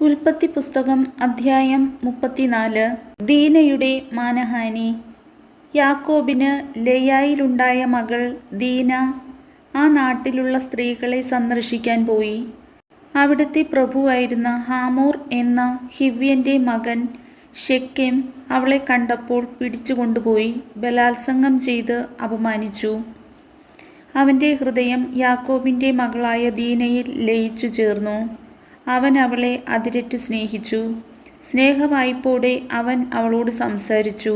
ഉൽപ്പത്തി പുസ്തകം അധ്യായം മുപ്പത്തിനാല്. ദീനയുടെ മാനഹാനി. യാക്കോബിന് ലയായിലുണ്ടായ മകൾ ദീന ആ നാട്ടിലുള്ള സ്ത്രീകളെ സന്ദർശിക്കാൻ പോയി. അവിടുത്തെ പ്രഭുവായിരുന്ന ഹാമോർ എന്ന ഹിവ്യന്റെ മകൻ ഷെക്കെം അവളെ കണ്ടപ്പോൾ പിടിച്ചുകൊണ്ടുപോയി ബലാത്സംഗം ചെയ്ത് അപമാനിച്ചു. അവന്റെ ഹൃദയം യാക്കോബിന്റെ മകളായ ദീനയിൽ ലയിച്ചു ചേർന്നു. അവൻ അവളെ അതിരറ്റ് സ്നേഹിച്ചു. സ്നേഹവായ്പോടെ അവൻ അവളോട് സംസാരിച്ചു.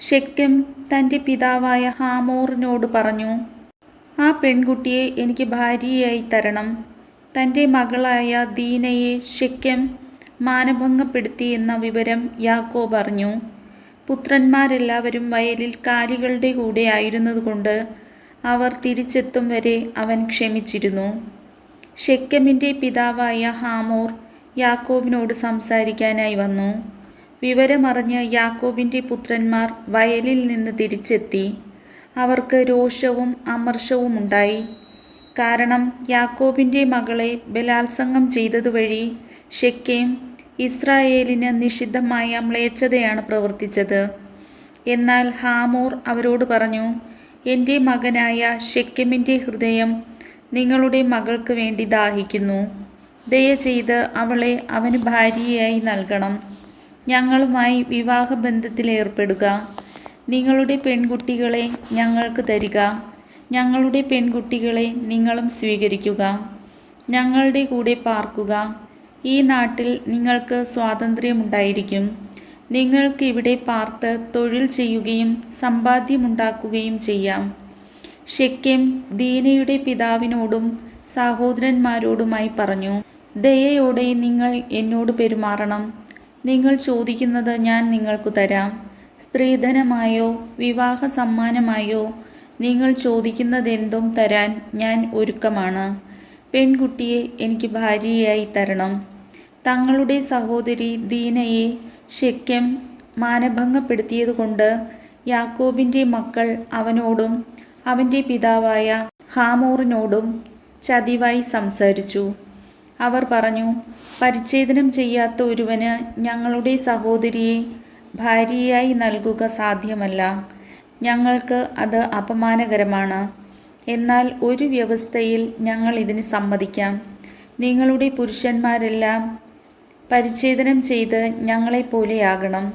ഷെക്കം തന്റെ പിതാവായ ഹാമോറിനോട് പറഞ്ഞു ആ പെൺകുട്ടിയെ എനിക്ക് ഭാര്യയായി തരണം. തന്റെ മകളായ ദീനയെ ഷെക്കം മാനഭംഗപ്പെടുത്തി എന്ന വിവരം യാക്കോ പറഞ്ഞു പുത്രന്മാരെല്ലാവരും വയലിൽ കാലികളുടെ കൂടെ ആയിരുന്നതുകൊണ്ട് അവർ തിരിച്ചെത്തും വരെ അവൻ ക്ഷമിച്ചിരുന്നു. ഷെക്കമിന്റെ പിതാവായ ഹാമോർ യാക്കോബിനോട് സംസാരിക്കാനായി വന്നു. വിവരമറിഞ്ഞ് യാക്കോബിന്റെ പുത്രന്മാർ വയലിൽ നിന്ന് തിരിച്ചെത്തി. അവർക്ക് രോഷവും അമർഷവും ഉണ്ടായി. കാരണം യാക്കോബിന്റെ മകളെ ബലാത്സംഗം ചെയ്തതുവഴി ഷെക്കേം ഇസ്രായേലിന് നിഷിദ്ധമായ മ്ലേച്ഛതയാണ് പ്രവർത്തിച്ചത്. എന്നാൽ ഹാമോർ അവരോട് പറഞ്ഞു എന്റെ മകനായ ഷെക്കെമിന്റെ ഹൃദയം നിങ്ങളുടെ മകൾക്ക് വേണ്ടി ദാഹിക്കുന്നു. ദയചെയ്ത് അവളെ അവന് ഭാര്യയായി നൽകണം. ഞങ്ങളുമായി വിവാഹബന്ധത്തിലേർപ്പെടുക നിങ്ങളുടെ പെൺകുട്ടികളെ ഞങ്ങൾക്ക് തരിക. ഞങ്ങളുടെ പെൺകുട്ടികളെ നിങ്ങളും സ്വീകരിക്കുക. ഞങ്ങളുടെ കൂടെ പാർക്കുക. ഈ നാട്ടിൽ നിങ്ങൾക്ക് സ്വാതന്ത്ര്യമുണ്ടായിരിക്കും. നിങ്ങൾക്ക് ഇവിടെ പാർത്ത് തൊഴിൽ ചെയ്യുകയും സമ്പാദ്യമുണ്ടാക്കുകയും ചെയ്യാം. ഷെക്കേം ദീനയുടെ പിതാവിനോടും സഹോദരന്മാരോടുമായി പറഞ്ഞു ദയയോടെ നിങ്ങൾ എന്നോട് പെരുമാറണം. നിങ്ങൾ ചോദിക്കുന്നത് ഞാൻ നിങ്ങൾക്ക് തരാം. സ്ത്രീധനമായോ വിവാഹ സമ്മാനമായോ നിങ്ങൾ ചോദിക്കുന്നതെന്തും തരാൻ ഞാൻ ഒരുക്കമാണ്. പെൺകുട്ടിയെ എനിക്ക് ഭാര്യയായി തരണം. തങ്ങളുടെ സഹോദരി ദീനയെ ഷെക്കം മാനഭംഗപ്പെടുത്തിയതുകൊണ്ട് യാക്കോബിന്റെ മക്കൾ അവനോടും അവന്റെ പിതാവായ ഹാമോറിനോടും ചതിവായി സംസാരിച്ചു. അവർ പറഞ്ഞു പരിച്ഛേദനം ചെയ്യാത്ത ഒരുവന് ഞങ്ങളുടെ സഹോദരിയെ ഭാര്യയായി നൽകുക സാധ്യമല്ല. ഞങ്ങൾക്ക് അത് അപമാനകരമാണ്. എന്നാൽ ഒരു വ്യവസ്ഥയിൽ ഞങ്ങൾ ഇതിന് സമ്മതിക്കാം. നിങ്ങളുടെ പുരുഷന്മാരെല്ലാം പരിച്ഛേദനം ചെയ്ത് ഞങ്ങളെപ്പോലെയാകണം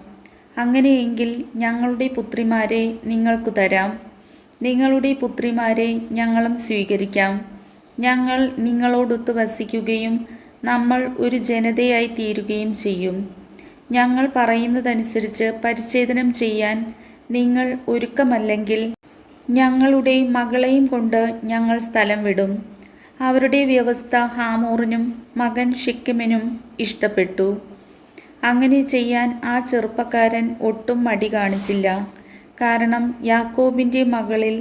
അങ്ങനെയെങ്കിൽ ഞങ്ങളുടെ പുത്രിമാരെ നിങ്ങൾക്കു തരാം. നിങ്ങളുടെ പുത്രിമാരെ ഞങ്ങളും സ്വീകരിക്കാം. ഞങ്ങൾ നിങ്ങളോടൊത്ത് വസിക്കുകയും നമ്മൾ ഒരു ജനതയായി തീരുകയും ചെയ്യും. ഞങ്ങൾ പറയുന്നതനുസരിച്ച് പരിച്ഛേദനം ചെയ്യാൻ നിങ്ങൾ ഒരുക്കമല്ലെങ്കിൽ ഞങ്ങളുടെ മകളെയും കൊണ്ട് ഞങ്ങൾ സ്ഥലം വിടും. അവരുടെ വ്യവസ്ഥ ഹാമോറിനും മകൻ ഷിക്കിമിനും ഇഷ്ടപ്പെട്ടു. അങ്ങനെ ചെയ്യാൻ ആ ചെറുപ്പക്കാരൻ ഒട്ടും മടി കാണിച്ചില്ല. കാരണം യാക്കോബിന്റെ മകളിൽ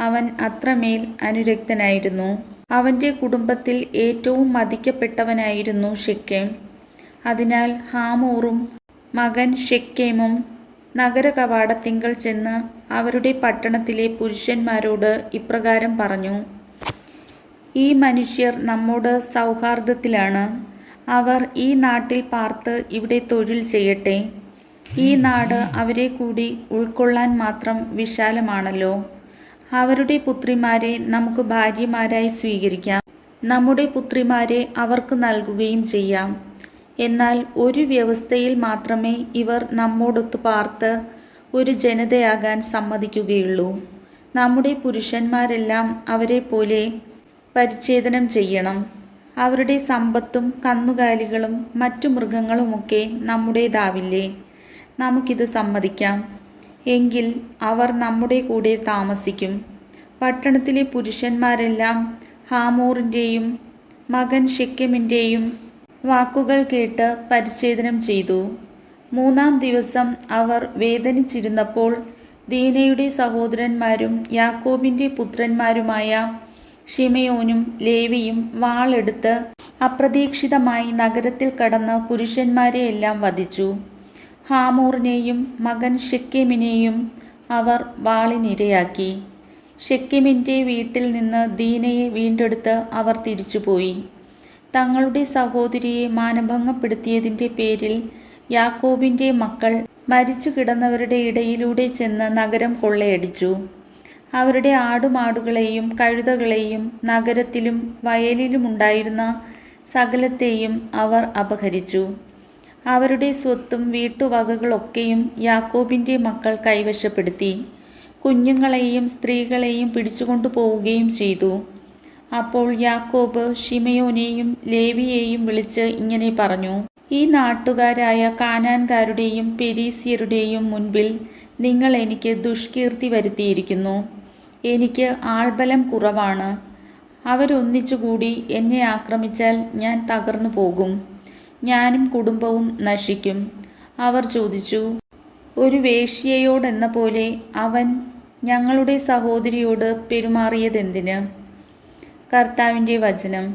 അവൻ അത്രമേൽ അനുരക്തനായിരുന്നു. അവന്റെ കുടുംബത്തിൽ ഏറ്റവും മതിക്കപ്പെട്ടവനായിരുന്നു ഷെക്കേം അതിനാൽ ഹാമൂറും മകൻ ഷെക്കേമും നഗര കവാടത്തിങ്കൽ ചെന്ന് അവരുടെ പട്ടണത്തിലെ പുരുഷന്മാരോട് ഇപ്രകാരം പറഞ്ഞു ഈ മനുഷ്യർ നമ്മോട് സൗഹാർദ്ദത്തിലാണ്. അവർ ഈ നാട്ടിൽ പാർത്ത് ഇവിടെ തൊഴിൽ ചെയ്യട്ടെ. ഈ നാട് അവരെ കൂടി ഉൾക്കൊള്ളാൻ മാത്രം വിശാലമാണല്ലോ. അവരുടെ പുത്രിമാരെ നമുക്ക് ഭാര്യമാരായി സ്വീകരിക്കാം. നമ്മുടെ പുത്രിമാരെ അവർക്ക് നൽകുകയും ചെയ്യാം. എന്നാൽ ഒരു വ്യവസ്ഥയിൽ മാത്രമേ ഇവർ നമ്മോടൊത്ത് പാർത്ത് ഒരു ജനതയാകാൻ സമ്മതിക്കുകയുള്ളൂ. നമ്മുടെ പുരുഷന്മാരെല്ലാം അവരെ പോലെ പരിച്ഛേദനം ചെയ്യണം. അവരുടെ സമ്പത്തും കന്നുകാലികളും മറ്റു മൃഗങ്ങളുമൊക്കെ നമ്മുടേതാവില്ലേ? നമുക്കിത് സമ്മതിക്കാം. എങ്കിൽ അവർ നമ്മുടെ കൂടെ താമസിക്കും. പട്ടണത്തിലെ പുരുഷന്മാരെല്ലാം ഹാമൂറിന്റെയും മകൻ ഷെക്കമിന്റെയും വാക്കുകൾ കേട്ട് പരിച്ഛേദനം ചെയ്തു. മൂന്നാം ദിവസം അവർ വേദനിച്ചിരുന്നപ്പോൾ ദീനയുടെ സഹോദരന്മാരും യാക്കോബിന്റെ പുത്രന്മാരുമായ ഷിമയോനും ലേവിയും വാളെടുത്ത് അപ്രതീക്ഷിതമായി നഗരത്തിൽ കടന്ന് പുരുഷന്മാരെയെല്ലാം വധിച്ചു. ഹാമോറിനെയും മകൻ ഷെക്കിമിനെയും അവർ വാളിനിരയാക്കി. ഷെക്കിമിന്റെ വീട്ടിൽ നിന്ന് ദീനയെ വീണ്ടെടുത്ത് അവർ തിരിച്ചുപോയി. തങ്ങളുടെ സഹോദരിയെ മാനഭംഗപ്പെടുത്തിയതിന്റെ പേരിൽ യാക്കോബിന്റെ മക്കൾ മരിച്ചു കിടന്നവരുടെ ഇടയിലൂടെ ചെന്ന് നഗരം കൊള്ളയടിച്ചു. അവരുടെ ആടുമാടുകളെയും കഴുതകളെയും നഗരത്തിലും വയലിലുമുണ്ടായിരുന്ന സകലത്തെയും അവർ അപഹരിച്ചു. അവരുടെ സ്വത്തും വീട്ടുവകകളൊക്കെയും യാക്കോബിന്റെ മക്കൾ കൈവശപ്പെടുത്തി. കുഞ്ഞുങ്ങളെയും സ്ത്രീകളെയും പിടിച്ചുകൊണ്ടു പോവുകയും ചെയ്തു. അപ്പോൾ യാക്കോബ് ഷിമയോനെയും ലേവിയെയും വിളിച്ച് ഇങ്ങനെ പറഞ്ഞു ഈ നാട്ടുകാരായ കാനാൻകാരുടെയും പെരീസ്യരുടെയും മുൻപിൽ നിങ്ങൾ എനിക്ക് ദുഷ്കീർത്തി വരുത്തിയിരിക്കുന്നു. എനിക്ക് ആൾബലം കുറവാണ്. അവരൊന്നിച്ചുകൂടി എന്നെ ആക്രമിച്ചാൽ ഞാൻ തകർന്നു പോകും. ഞാനും കുടുംബവും നശിക്കും. അവർ ചോദിച്ചു ഒരു വേശ്യയോടെന്ന പോലെ അവൻ ഞങ്ങളുടെ സഹോദരിയോട് പെരുമാറിയതെന്തിന്? കർത്താവിന്റെ വചനം.